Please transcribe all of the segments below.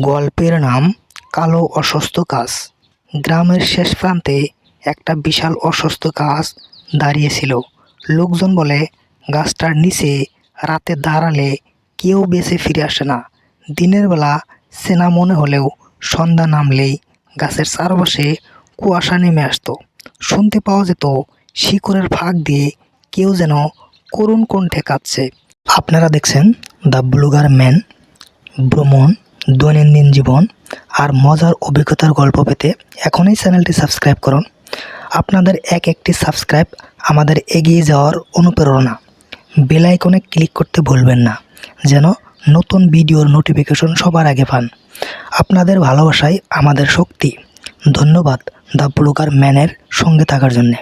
গল্পের নাম কালো অশ্বত্থ কাজ গ্রামের শেষ প্রান্তে একটা বিশাল অশ্বত্থ গাছ দাঁড়িয়েছিল। লোকজন বলে, গাছটার নিচে রাতে দাঁড়ালে কেউ বেঁচে ফিরে আসে না। দিনের বেলা সেনা মনে হলেও সন্ধ্যা নামলেই গাছের চারপাশে কুয়াশা নেমে আসতো। শুনতে পাওয়া যেত, শিকড়ের ফাঁক দিয়ে কেউ যেন করুণ কণ্ঠে কাঁদছে। আপনারা দেখছেন দ্য ব্লুগার ম্যান ভ্রমণ দৈনন্দিন জীবন আর মজার অভিজ্ঞতার গল্প পেতে এখনই চ্যানেলটি সাবস্ক্রাইব করুন। আপনাদের এক একটি সাবস্ক্রাইব আমাদের এগিয়ে যাওয়ার অনুপ্রেরণা। বেল আইকনে ক্লিক করতে ভুলবেন না, যেন নতুন ভিডিওর নোটিফিকেশন সবার আগে পান। আপনাদের ভালোবাসাই আমাদের শক্তি। ধন্যবাদ দ্য ব্লুকার ম্যানের সঙ্গে থাকার জন্যে।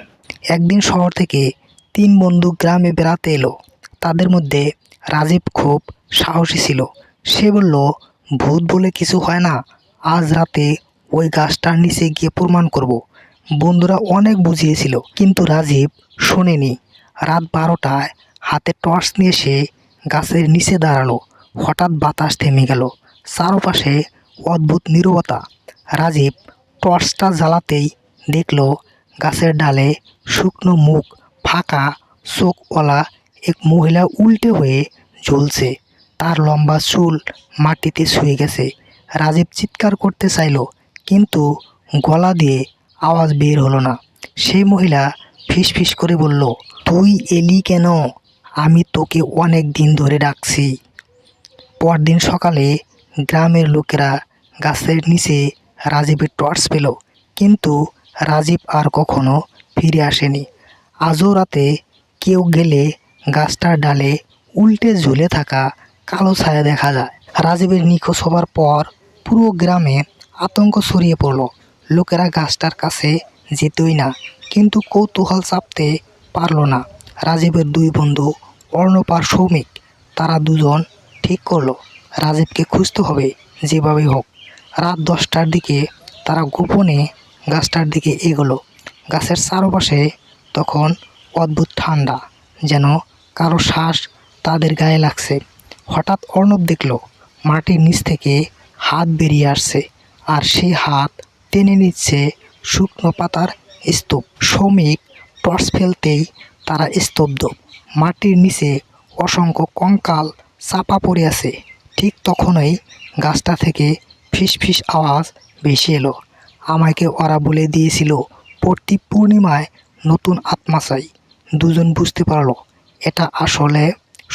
একদিন শহর থেকে তিন বন্ধু গ্রামে বেড়াতে এলো। তাদের মধ্যে রাজীব খুব সাহসী ছিল। সে বলল ভূত বলে কিছু হয় না। আজ রাতে ওই গাছটার নিচে গিয়ে প্রমাণ করব। বন্ধুরা অনেক বুঝিয়েছিল, কিন্তু রাজীব শোনেনি। রাত বারোটায় হাতে টর্চ নিয়ে সে গাছের নিচে দাঁড়াল। হঠাৎ বাতাস থেমে গেল। চারপাশে অদ্ভুত নীরবতা। রাজীব টর্চটা জ্বালাতেই দেখল গাছের ডালে শুকনো মুখ, ফাঁকা চোখওয়ালা এক মহিলা উল্টে হয়ে ঝুলছে। তার লম্বা চুল মাটিতে শুয়ে গেছে। রাজীব চিৎকার করতে চাইলো, কিন্তু গলা দিয়ে আওয়াজ বের হলো না। সেই মহিলা ফিসফিস করে বলল, তুই এলি কেন? আমি তোকে অনেক দিন ধরে ডাকছি। পরদিন সকালে গ্রামের লোকেরা গাছের নিচে রাজীবের টর্চ পেল, কিন্তু রাজীব আর কখনো ফিরে আসেনি। আজও রাতে কেউ গেলে গাছটার ডালে উল্টে ঝুলে থাকা কালো ছায়া দেখা যায়। রাজীবের নিখোঁজ হবার পর পুরো গ্রামে আতঙ্ক ছড়িয়ে পড়ল। লোকেরা গাছটার কাছে যেতই না, কিন্তু কৌতূহল চাপতে পারল না। রাজীবের দুই বন্ধু অর্ণব আর সৌমিক, তারা দুজন ঠিক করল, রাজীবকে খুঁজতে হবে যেভাবেই হোক। রাত দশটার দিকে তারা গোপনে গাছটার দিকে এগোলো। গাছের চারপাশে তখন অদ্ভুত ঠান্ডা, যেন কারও শ্বাস তাদের গায়ে লাগছে। হঠাৎ অর্ণব দেখল, মাটির নিচ থেকে হাত বেরিয়ে আসছে আর সেই হাত টেনে নিচ্ছে শুকনো পাতার স্তূপ। শ্রমিক টর্চ ফেলতেই তারা স্তব্ধ। মাটির নিচে অসংখ্য কঙ্কাল চাপা পড়ে আছে। ঠিক তখনই গাছটা থেকে ফিসফিস আওয়াজ ভেসে এলো। আমাকে ওরা বলে দিয়েছিল, প্রতি পূর্ণিমায় নতুন আত্মা চাই। দুজন বুঝতে পারল, এটা আসলে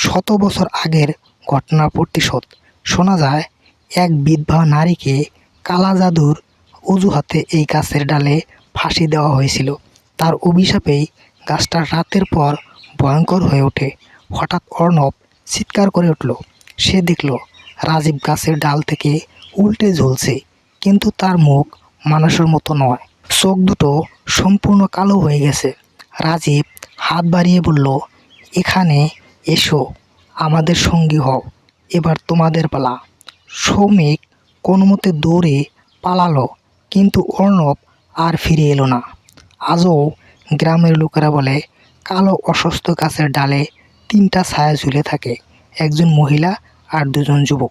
শত বছর আগের ঘটনার প্রতিশোধ শোনা যায়, এক বিধবা নারীকে কালা জাদুর অজুহাতে এই গাছের ডালে ফাঁসি দেওয়া হয়েছিল। তার অভিশাপেই গাছটা রাতের পর ভয়ঙ্কর হয়ে ওঠে। হঠাৎ অর্ণব চিৎকার করে উঠল। সে দেখল, রাজীব গাছের ডাল থেকে উল্টে ঝুলছে, কিন্তু তার মুখ মানুষের মতো নয়। চোখ দুটো সম্পূর্ণ কালো হয়ে গেছে। রাজীব হাত বাড়িয়ে বলল, এখানে এসো। আমাদের সঙ্গী হও। এবার তোমাদের পালা। সৌমিক কোনো মতে দৌড়ে পালালো, কিন্তু অর্ণব আর ফিরে এলো না। আজও গ্রামের লোকেরা বলে, কালো অসুস্থ গাছের ডালে তিনটা ছায়া ঝুলে থাকে, একজন মহিলা আর দুজন যুবক।